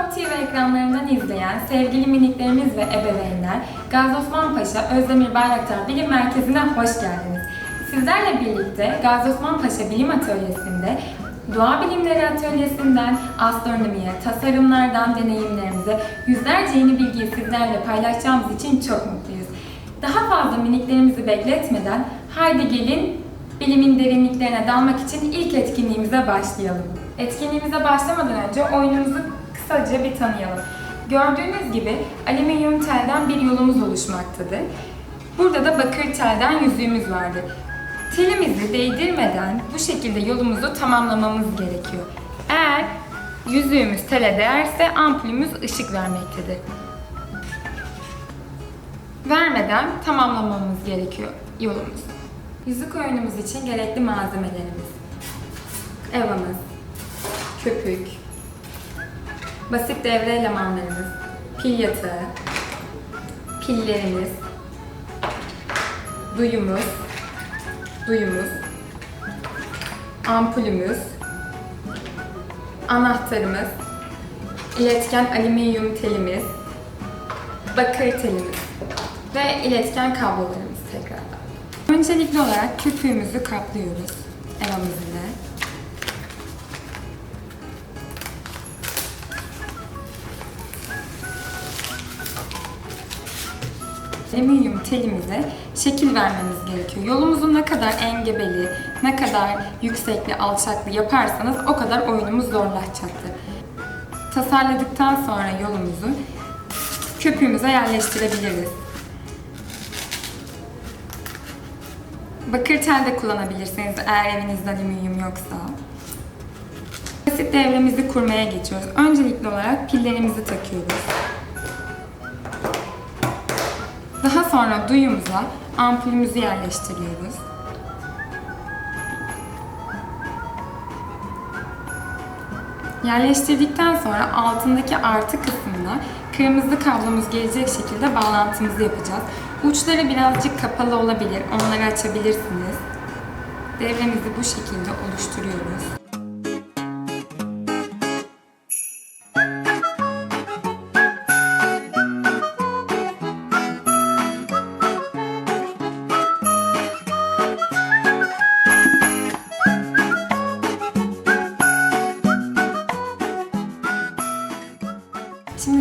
Top TV ekranlarından izleyen sevgili miniklerimiz ve ebeveynler, Gazi Osman Paşa Özdemir Bayraktar Bilim Merkezi'ne hoş geldiniz. Sizlerle birlikte Gazi Osman Paşa Bilim Atölyesi'nde Doğa Bilimleri Atölyesi'nden astronomiye, tasarımlardan deneyimlerimize yüzlerce yeni bilgiyi sizlerle paylaşacağımız için çok mutluyuz. Daha fazla miniklerimizi bekletmeden haydi gelin bilimin derinliklerine dalmak için ilk etkinliğimize başlayalım. Etkinliğimize başlamadan önce oyunumuzu kısaca bir tanıyalım. Gördüğünüz gibi alüminyum telden bir yolumuz oluşmaktadır. Burada da bakır telden yüzüğümüz vardır. Telimizi değdirmeden bu şekilde yolumuzu tamamlamamız gerekiyor. Eğer yüzüğümüz tele değerse ampulümüz ışık vermektedir. Vermeden tamamlamamız gerekiyor yolumuz. Yüzük oyunumuz için gerekli malzemelerimiz. Evamız, köpük, basit devre elemanlarımız, pil yatağı, pillerimiz, duyumuz, duyumuz, ampulümüz, anahtarımız, iletken alüminyum telimiz, bakır telimiz ve iletken kablolarımız tekrardan. Öncelikli olarak köpüğümüzü kaplıyoruz evamız Alüminyum telimize şekil vermemiz gerekiyor. Yolumuzu ne kadar engebeli, ne kadar yüksekli, alçaklı yaparsanız o kadar oyunumuz zorlaşacaktır. Tasarladıktan sonra yolumuzu köpüğümüze yerleştirebiliriz. Bakır tel de kullanabilirsiniz eğer evinizde alüminyum yoksa. Basit devremizi kurmaya geçiyoruz. Öncelikli olarak pillerimizi takıyoruz. Daha sonra duyumuza ampulümüzü yerleştiriyoruz. Yerleştirdikten sonra altındaki artı kısmına kırmızı kablomuz gelecek şekilde bağlantımızı yapacağız. Uçları birazcık kapalı olabilir, onları açabilirsiniz. Devremizi bu şekilde oluşturuyoruz.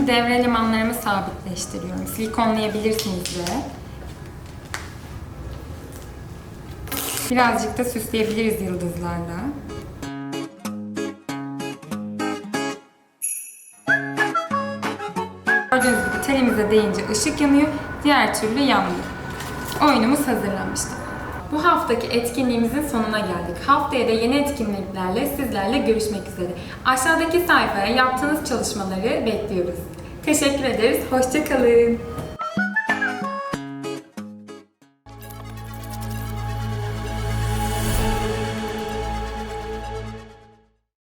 Devre elemanlarımı sabitleştiriyorum. Silikonlayabilirsiniz de. Birazcık da süsleyebiliriz yıldızlarla. Gördüğünüz gibi telimize değince ışık yanıyor, diğer türlü yanmıyor. Oyunumuz hazırlanmıştır. Bu haftaki etkinliğimizin sonuna geldik. Haftaya da yeni etkinliklerle sizlerle görüşmek üzere. Aşağıdaki sayfaya yaptığınız çalışmaları bekliyoruz. Teşekkür ederiz. Hoşçakalın.